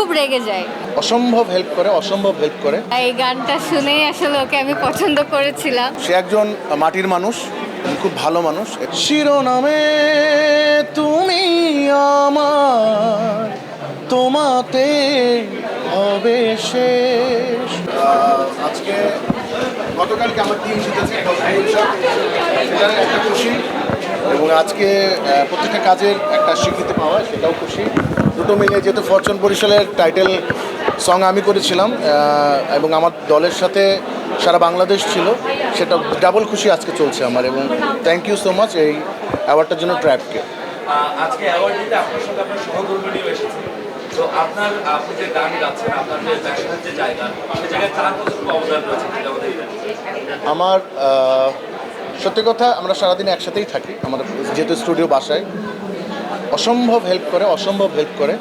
খুব রেগে যায়। অসম্ভব হেল্প করে অসম্ভব হেল্প করে। এই গানটা শুনেই আসলে ওকে আমি পছন্দ করেছিলাম। সে একজন মাটির মানুষ খুব ভালো মানুষ। শিরোনামে তুমি আমার তোমাতে হবে শেষ। আজকে গতকালকে আমার টিম জিতেছে সেটার একটা খুশি। এবং আজকে প্রত্যেকটা কাজের একটা স্বীকৃতি পাওয়া সেটাও খুশি। দুটো মিলে যেহেতু ফরচুন বরিশালের টাইটেল সং আমি করেছিলাম এবং আমার দলের সাথে সারা বাংলাদেশ ছিল সেটা ডাবল খুশি আজকে চলছে আমার এবং থ্যাংক ইউ সো মাচ এই অ্যাওয়ার্ডটার জন্য ট্র্যাপকে আজকে অ্যাওয়ার্ড দিতে আপনার আপনার সহকর্মীও এসেছে। তো আপনার আপনি যে গান গাচ্ছেন আপনার যে প্যাশনের যে জায়গা সে জায়গায় তার কতটুকু অবদান রয়েছে আমাদের আমার সত্যি কথা, আমরা সারাদিন একসাথেই থাকি আমাদের যেহেতু স্টুডিও বাসায়। অসম্ভব হেল্প করে, অসম্ভব হেল্প করে।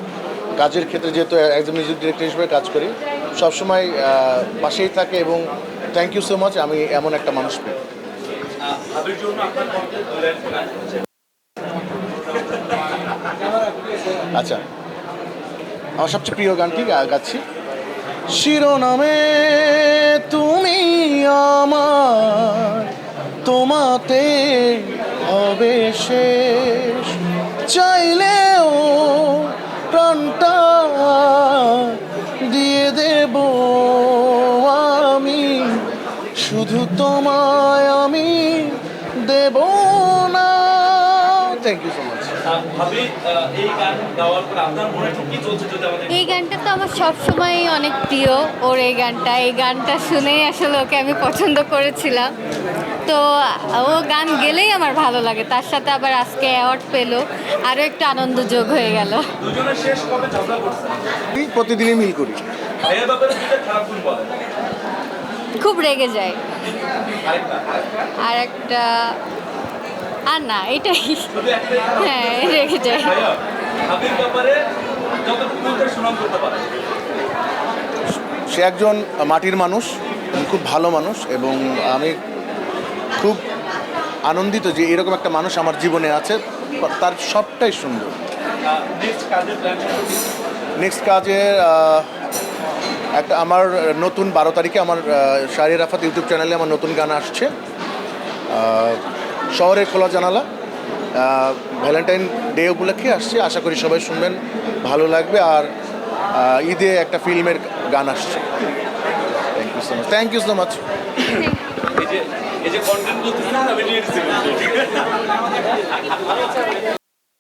কাজের ক্ষেত্রে যেহেতু একজন মিউজিক ডিরেক্টর হিসেবে কাজ করি, সবসময় পাশেই থাকে এবং থ্যাংক ইউ সো মাচ আমি এমন একটা মানুষ পেয়ে। আচ্ছা আমার সবচেয়ে প্রিয় গানটি গাচ্ছি। শিরোনামে তুমি আমার তোমাতে অবেশেষ। চাইলেও প্রাণটা দিয়ে দেব আমি। শুধু তোমায় আমি দেব না। থ্যাংক ইউ সো মাচ এই গান গাওয়ার পর আপনার মনে কি চলছে যদি গানটা তো আমার সবসময় অনেক প্রিয় ওর এই গানটা। এই গানটা শুনেই আসলে ওকে আমি পছন্দ করেছিলাম। তো ও গান গেলেই আমার ভালো লাগে। তার সাথে আবার আজকে অ্যাওয়ার্ড পেল। আরও একটু আনন্দ যোগ হয়ে গেল। প্রতিদিনই মিল করি। খুব রেগে যায়। আর একটা আর না এটাই। হ্যাঁ রেগে যায়। সুনাম করতে পারে। সে একজন মাটির মানুষ খুব ভালো মানুষ এবং আমি খুব আনন্দিত যে এরকম একটা মানুষ আমার জীবনে আছে তার সবটাই সুন্দর নেক্সট প্ল্যান নেক্সট আহ, একটা আমার নতুন বারো তারিখে আমার শাহরি রাফাত ইউটিউব চ্যানেলে আমার নতুন গান আসছে শহরের খোলা জানালা। ভ্যালেন্টাইন ডে উপলক্ষে আসছে। আশা করি সবাই শুনবেন, ভালো লাগবে। আর ঈদে একটা ফিল্মের গান আসছে। Thank you so much thank you so much এই যে কন্টেন্ট